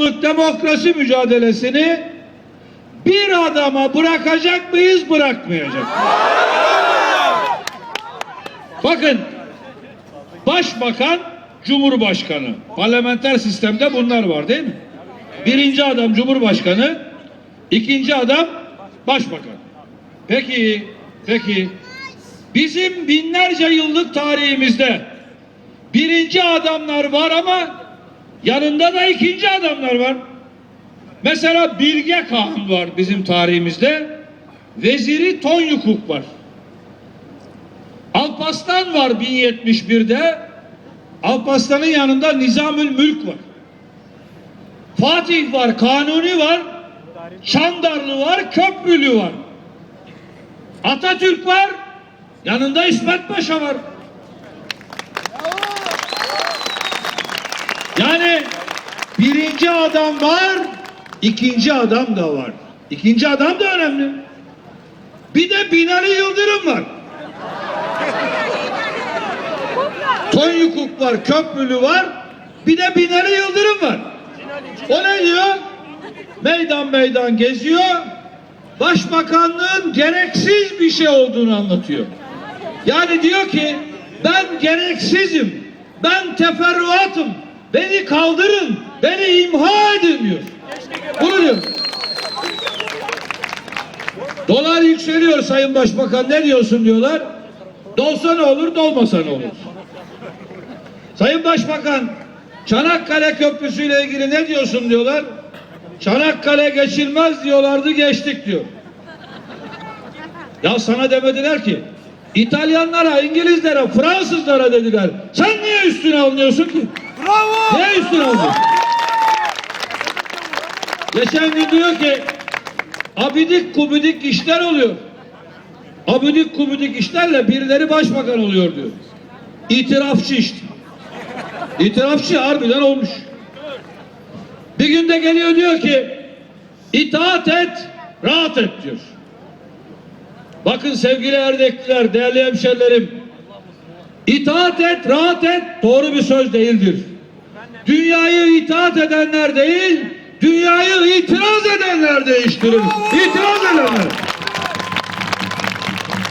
yıllık demokrasi mücadelesini bir adama bırakacak mıyız, bırakmayacak? Bakın, başbakan, cumhurbaşkanı, parlamenter sistemde bunlar var değil mi? Birinci adam cumhurbaşkanı, ikinci adam başbakan. Peki, peki, bizim binlerce yıllık tarihimizde birinci adamlar var ama yanında da ikinci adamlar var. Mesela Bilge Kağan var bizim tarihimizde. Veziri Tonyukuk var. Alpaslan var 1071'de. Alpaslan'ın yanında Nizamül Mülk var. Fatih var, Kanuni var. Çandarlı var, Köprülü var. Atatürk var. Yanında İsmet Paşa var. Yani birinci adam var, ikinci adam da var. İkinci adam da önemli. Bir de Binali Yıldırım var. Tonyukuk var, Köprülü var. Bir de Binali Yıldırım var. O ne diyor? Meydan meydan geziyor. Başbakanlığın gereksiz bir şey olduğunu anlatıyor. Yani diyor ki ben gereksizim. Ben teferruatım. Beni kaldırın. Beni imha edin diyor. Bunu diyor. Dolar yükseliyor Sayın Başbakan ne diyorsun diyorlar. Dolsa ne olur dolmasa ne olur. Sayın Başbakan Çanakkale Köprüsü ile ilgili ne diyorsun diyorlar. Çanakkale geçilmez diyorlardı geçtik diyor. Ya sana demediler ki İtalyanlara, İngilizlere, Fransızlara dediler. Sen niye üstüne alınıyorsun ki? Bravo! Niye üstüne alıyorsun? Geçen gün diyor ki abidik kubidik işler oluyor. Abidik kubidik işlerle birileri başbakan oluyor diyor. İtirafçı işte. İtirafçı harbiden olmuş. Bir günde geliyor diyor ki itaat et, rahat et diyor. Bakın sevgili erdekliler, değerli hemşerilerim. İtaat et, rahat et doğru bir söz değildir. Dünyayı itaat edenler değil, dünyayı itiraz edenler değiştirir. İtiraz edenler.